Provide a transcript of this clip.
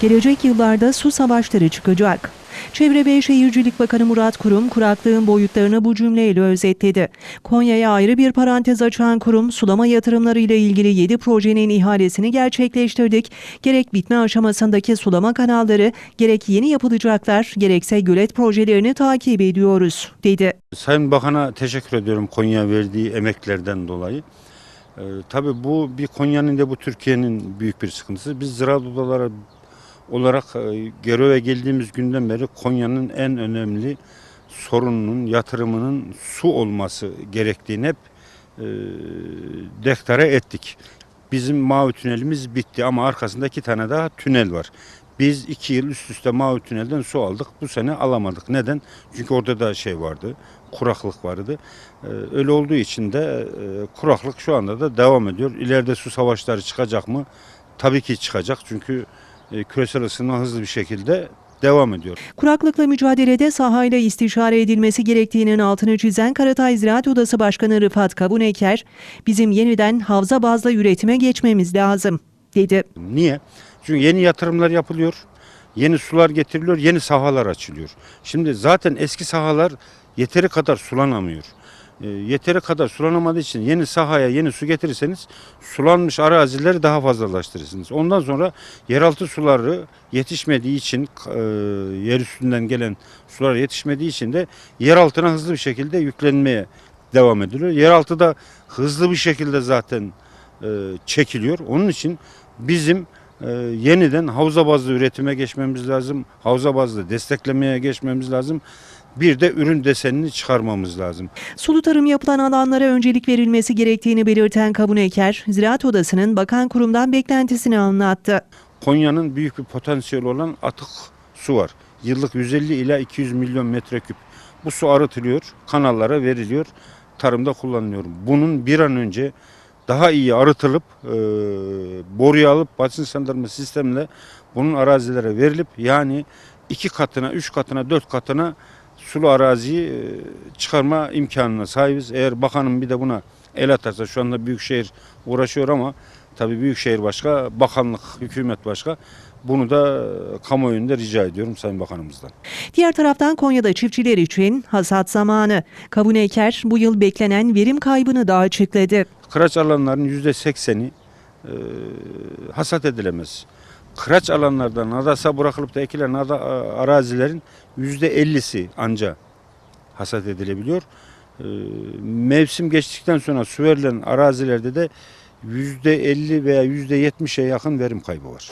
Gelecek yıllarda su savaşları çıkacak. Çevre ve Şehircilik Bakanı Murat Kurum kuraklığın boyutlarını bu cümleyle özetledi. Konya'ya ayrı bir parantez açan kurum sulama yatırımları ile ilgili 7 projenin ihalesini gerçekleştirdik. Gerek bitme aşamasındaki sulama kanalları, gerek yeni yapılacaklar, gerekse gölet projelerini takip ediyoruz, dedi. Sayın Bakan'a teşekkür ediyorum Konya verdiği emeklerden dolayı. Ee, tabii bu bir Konya'nın da bu Türkiye'nin büyük bir sıkıntısı. Biz ziraat odaları olarak göreve geldiğimiz günden beri Konya'nın en önemli sorununun, yatırımının su olması gerektiğini hep e, ettik. Bizim mavi tünelimiz bitti ama arkasında iki tane daha tünel var. Biz iki yıl üst üste mavi tünelden su aldık. Bu sene alamadık. Neden? Çünkü orada da şey vardı. Kuraklık vardı. Ee, öyle olduğu için de e, kuraklık şu anda da devam ediyor. İleride su savaşları çıkacak mı? Tabii ki çıkacak. Çünkü küresel ısınma hızlı bir şekilde devam ediyor. Kuraklıkla mücadelede sahayla istişare edilmesi gerektiğinin altını çizen Karatay Ziraat Odası Başkanı Rıfat Kabuneker, bizim yeniden havza bazlı üretime geçmemiz lazım, dedi. Niye? Çünkü yeni yatırımlar yapılıyor. Yeni sular getiriliyor, yeni sahalar açılıyor. Şimdi zaten eski sahalar yeteri kadar sulanamıyor. E, yeteri kadar sulanamadığı için yeni sahaya yeni su getirirseniz sulanmış arazileri daha fazlalaştırırsınız. Ondan sonra yeraltı suları yetişmediği için e, yer üstünden gelen sular yetişmediği için de yer altına hızlı bir şekilde yüklenmeye devam ediliyor. Yeraltı da hızlı bir şekilde zaten e, çekiliyor. Onun için bizim e, yeniden havza bazlı üretime geçmemiz lazım. Havza bazlı desteklemeye geçmemiz lazım. Bir de ürün desenini çıkarmamız lazım. Sulu tarım yapılan alanlara öncelik verilmesi gerektiğini belirten Kabuneker, Ziraat Odası'nın bakan kurumdan beklentisini anlattı. Konya'nın büyük bir potansiyeli olan atık su var. Yıllık 150 ila 200 milyon metreküp. Bu su arıtılıyor, kanallara veriliyor, tarımda kullanılıyor. Bunun bir an önce daha iyi arıtılıp e, boruya alıp basınç sandırma sistemle bunun arazilere verilip yani iki katına, üç katına, dört katına sulu araziyi e, çıkarma imkanına sahibiz. Eğer bakanım bir de buna el atarsa şu anda Büyükşehir uğraşıyor ama tabii Büyükşehir başka, bakanlık, hükümet başka. Bunu da e, kamuoyunda rica ediyorum Sayın Bakanımızdan. Diğer taraftan Konya'da çiftçiler için hasat zamanı. Kabuneker bu yıl beklenen verim kaybını da açıkladı. Kıraç alanların yüzde sekseni e, hasat edilemez. Kıraç alanlardan nadasa bırakılıp da ekilen nada- arazilerin yüzde ellisi anca hasat edilebiliyor. E, mevsim geçtikten sonra su verilen arazilerde de yüzde elli veya yüzde yetmişe yakın verim kaybı var.